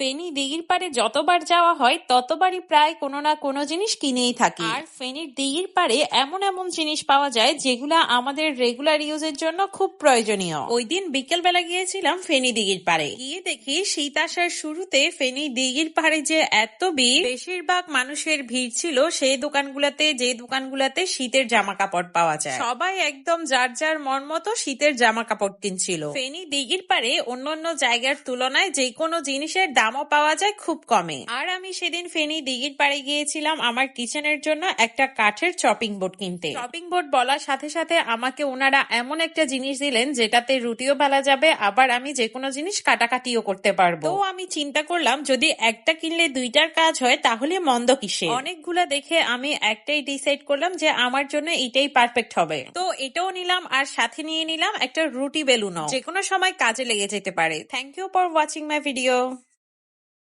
ফেনী দিঘির পাড়ে যতবার যাওয়া হয় ততবারই প্রায় কোনো না কোনো জিনিস কিনেই থাকি। আর ফেনীর দিঘির পাড়ে এমন এমন জিনিস পাওয়া যায় যেগুলা আমাদের রেগুলার ইউজের জন্য খুব প্রয়োজনীয়। ওই দিন বিকেল বেলা গিয়েছিলাম ফেনী দিঘির পাড়ে। গিয়ে দেখি শীত আসার শুরুতে ফেনী দিঘির পাড়ে যে এত ভিড় বেশিরভাগ মানুষের ভিড় ছিল সেই দোকানগুলাতে যে দোকানগুলাতে শীতের জামা কাপড় পাওয়া যায়। সবাই একদম যার যার মন মতো শীতের জামা কাপড় কিনছিল। ফেনী দিঘির পাড়ে অন্য অন্য জায়গার তুলনায় যে কোনো জিনিসের দামও পাওয়া যায় খুব কমে। আর আমি সেদিন ফেনী দিঘির পাড়ে গিয়েছিলাম আমার কিচেনের জন্য একটা কাঠের চপিং বোর্ড কিনতে। চপিং বোর্ড বলার সাথে সাথে আমাকে ওনারা এমন একটা জিনিস দিলেন যেটাতে রুটিও বেলা যাবে, আবার আমি যে কোনো জিনিস কাটাকাটিও করতে পারব। তো আমি চিন্তা করলাম, যদি একটা কিনলে দুইটার কাজ হয়, তাহলে মন্দ কিসে অনেকগুলা দেখে আমি একটাই ডিসাইড করলাম যে আমার জন্য এটাই পারফেক্ট হবে। তো এটাও নিলাম, আর সাথে নিয়ে নিলাম একটা রুটি বেলুনও। যে কোনো সময় কাজে লেগে যেতে পারে। Thank you for watching my video